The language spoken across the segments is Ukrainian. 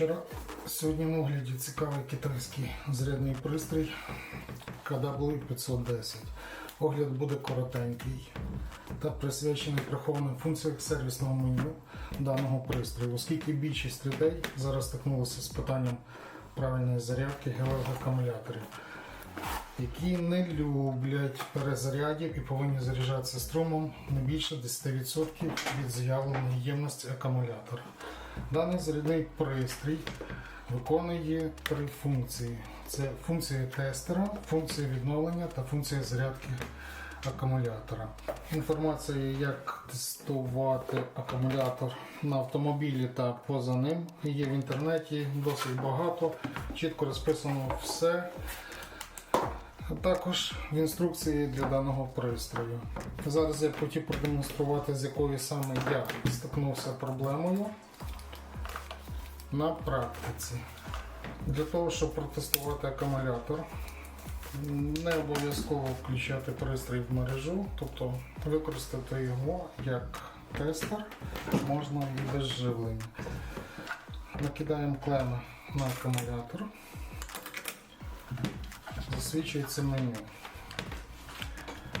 вечора. Сьогодні на огляді цікавий китайський зарядний пристрій KW 510. Огляд буде коротенький та присвячений прихованим функціям сервісного меню даного пристрою, оскільки більшість людей зараз стикнулися з питанням правильної зарядки гелевих які не люблять перезарядів і повинні заряджатися струмом не більше 10% від заявленої ємності акумулятора. Даний зарядний пристрій виконує три функції: це функція тестера, функція відновлення та функція зарядки акумулятора. Інформація, як тестувати акумулятор на автомобілі та поза ним, є в інтернеті досить багато, чітко розписано все. Також в інструкції для даного пристрою. Зараз я хотів продемонструвати, з якою саме я стикнувся проблемою на практиці. Для того, щоб протестувати акумулятор, не обов'язково включати пристрій в мережу, тобто використати його як тестер можна і без живлення. Накидаємо клеми на акумулятор, засвічується меню.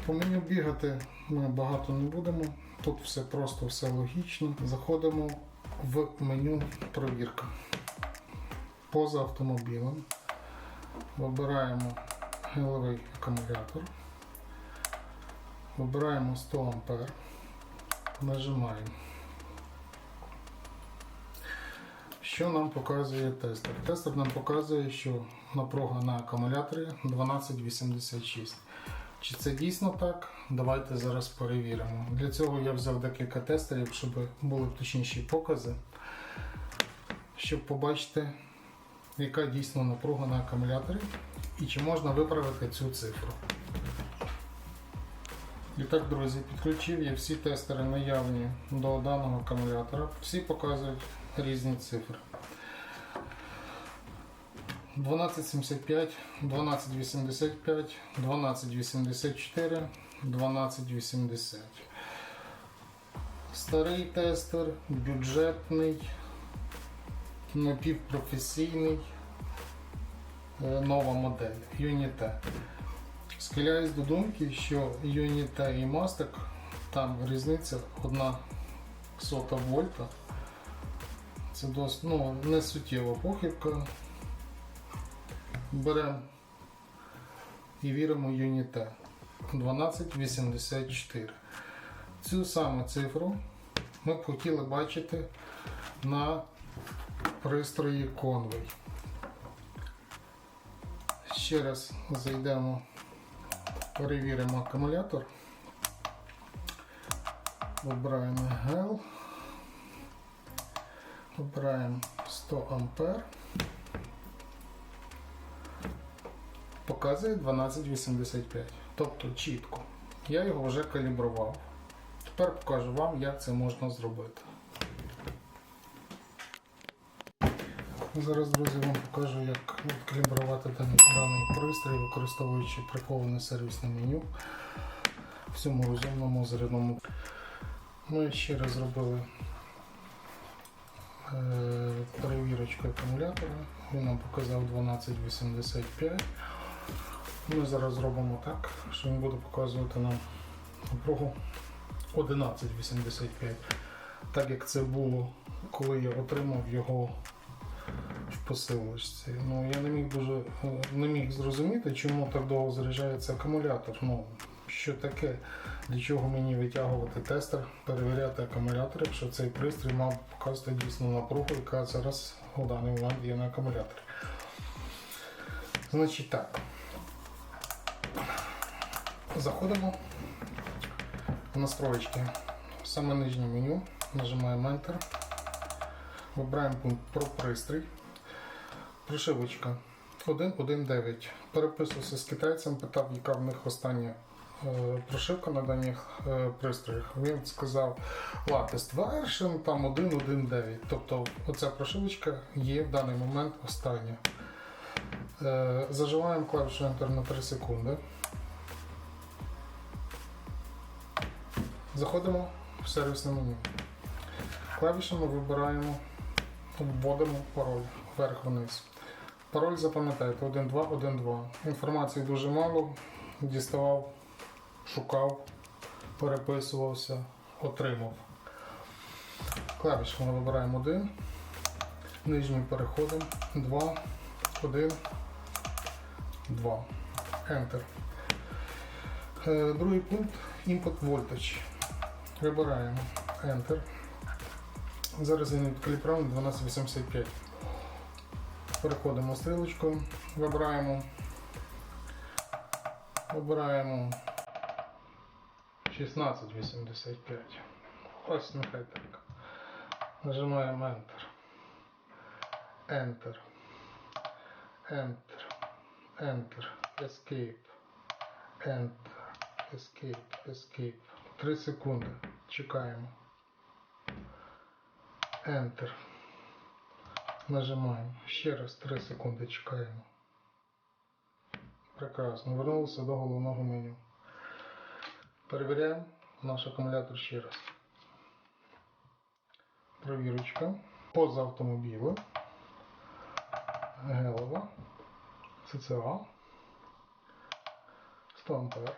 По меню бігати ми багато не будемо. Тут все просто, все логічно. Заходимо в меню провірка. Поза автомобілем. Вибираємо гелевий акумулятор. Вибираємо 100 А. Нажимаємо. Що нам показує тестер? Тестер нам показує, що напруга на акумуляторі 1286. Чи це дійсно так? Давайте зараз перевіримо. Для цього я взяв декілька тестерів, щоб були точніші покази, щоб побачити, яка дійсно напруга на акумуляторі і чи можна виправити цю цифру. І так, друзі, підключив я всі тестери наявні до даного акумулятора. Всі показують різні цифри. 1275, 1285, 1284, 1280. Старий тестер, бюджетний, напівпрофесійний, е, нова модель Unite. Схиляюсь до думки, що Unite і Mastec, там різниця 1 сота вольта. Це досить ну, не суттєва похибка. Беремо і віримо Unite 1284. Цю саму цифру ми б хотіли бачити на пристрої Conway. Ще раз зайдемо, перевіримо акумулятор. Вибираємо гел. Вибираємо 100 ампер. Показує 1285. Тобто чітко. Я його вже калібрував. Тепер покажу вам, як це можна зробити. Зараз, друзі, вам покажу, як калібрувати даний, даний пристрій, використовуючи приховане сервісне меню в цьому розумному зарядному. Ми ще раз зробили е, перевірочку акумулятора. Він нам показав 1285. Ми зараз зробимо так, що він буде показувати нам напругу 1185. Так як це було, коли я отримав його в посилочці. Ну, я не міг дуже е, не міг зрозуміти, чому так довго заряджається акумулятор. Ну, що таке, для чого мені витягувати тестер, перевіряти акумулятор, якщо цей пристрій мав показувати дійсно напругу, яка зараз у даний момент є на акумуляторі. Значить так. Заходимо в настройки. Саме нижнє меню, нажимаємо Enter. Вибираємо пункт про пристрій. Прошивочка 1.1.9. Переписувався з китайцем, питав, яка в них остання е, прошивка на даних е, пристроях. Він сказав latest version там 1.1.9. Тобто оця прошивочка є в даний момент остання. Е, заживаємо клавішу Enter на 3 секунди. Заходимо в сервісне меню. Клавішами вибираємо вводимо пароль вверх-вниз. Пароль запам'ятайте 1212. Інформації дуже мало. Діставав, шукав, переписувався, отримав. Клавіш ми вибираємо 1. Нижній переходимо 2, 1, 2. Enter. Е, Другий пункт Input Voltage. Вибираємо Enter. Зараз він відкалібрований 1285. Переходимо стрілочку, вибираємо. Вибираємо 1685. Ось нехай так. Нажимаємо Enter. Enter. Enter. Enter. Escape. Enter. Escape. Escape. 3 секунди. Чекаємо. Enter. Нажимаємо. Ще раз 3 секунди чекаємо. Прекрасно. Вернулися до головного меню. Перевіряємо наш акумулятор ще раз. Провірочка. Поза автомобілем. Гелова. ЦЦА. 100 ампер.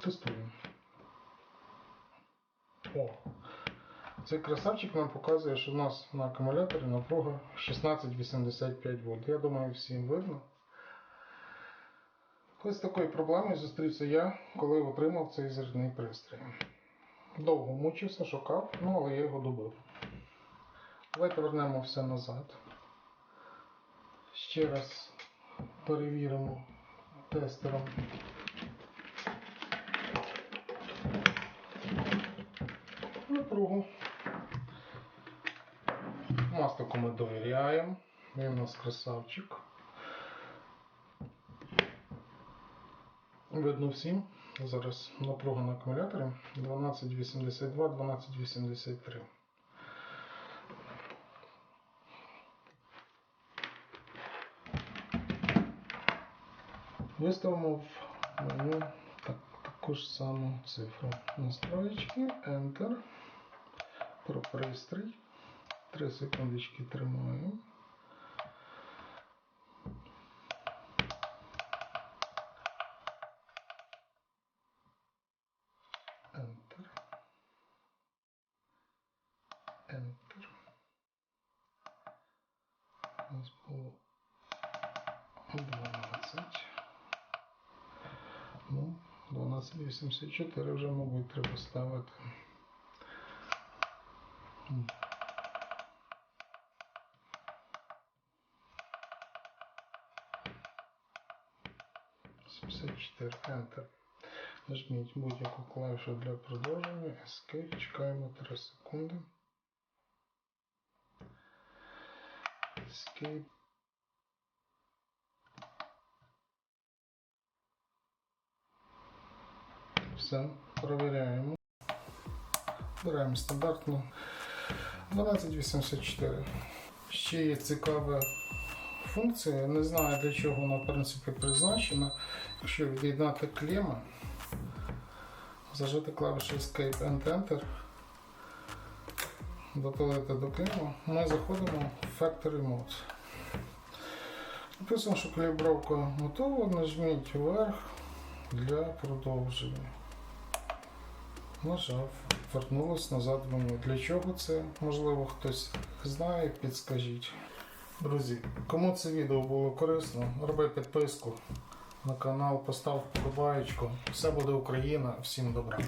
Тестуємо. О! Цей красавчик нам показує, що у нас на акумуляторі напруга 1685 вольт. Я думаю, всім видно. Ось з такою проблемою зустрівся я, коли отримав цей зарядний пристрій. Довго мучився, шукав, ну але я його добив. Давайте вернемо все назад. Ще раз перевіримо тестером. Напругу. Мастику ми довіряємо. Він у нас красавчик. Видно всім. Зараз напруга на акумуляторі 1282, 1283. Виставимо в меню так, таку ж саму цифру. Настроєчки, Enter. Про пристрій. 3 секундочки тримаю. Enter. Enter. У нас було 1284 вже, мабуть, треба ставити. 74 Enter. Нажміть будь-яку клавішу для продовження. Escape. Чекаємо 3 секунди. Escape. Все, провіряємо. Беремо стандартну 1284. Ще є цікава функція. Не знаю для чого вона в принципі призначена. Якщо від'єднати клема, зажати клавішу Escape and Enter, дотулити до клема, ми заходимо в Factory Mode. Написано, що калібровка готова, нажміть вверх для продовження. Нажав, вернулось назад Думаю. Для чого це? Можливо, хтось знає, підскажіть. Друзі, кому це відео було корисно, роби підписку на канал, постав вподобаєчку. Все буде Україна, всім добра.